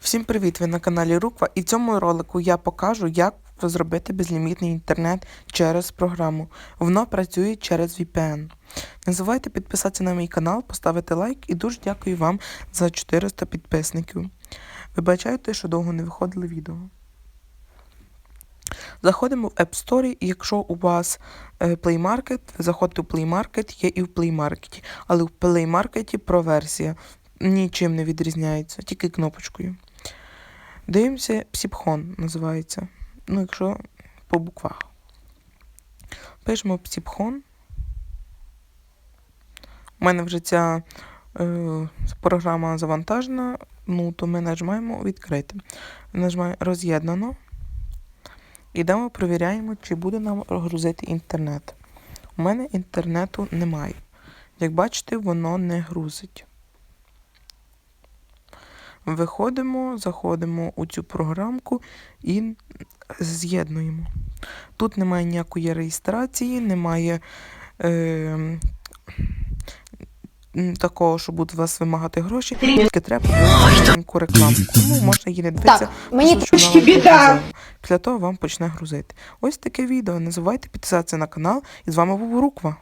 Всім привіт! Ви на каналі Руква і в цьому ролику я покажу, як зробити безлімітний інтернет через програму. Воно працює через VPN. Не забувайте підписатися на мій канал, поставити лайк і дуже дякую вам за 400 підписників. Вибачайте, що довго не виходили відео. Заходимо в App Store, і якщо у вас е, Play Market, заходите в Play Market, є і в Play Market. Але в Play Market про версія нічим не відрізняється, тільки кнопочкою. Дивимося, Псіпхон називається. Ну, якщо по буквах. Пишемо Псіпхон. У мене вже ця е, програма завантажена, ну, то ми нажимаємо відкрити. Нажимаємо роз'єднано. Ідемо, перевіряємо, чи буде нам грузити інтернет. У мене інтернету немає. Як бачите, воно не грузить. Виходимо, заходимо у цю програмку і з'єднуємо. Тут немає ніякої реєстрації, немає е, такого, що будуть вас вимагати гроші, тільки треба маленьку рекламу. Тому можна її не дивитися. Так, мені трошки біда. Після того вам почне грузити. Ось таке відео. Не забувайте підписатися на канал. І з вами був Руква.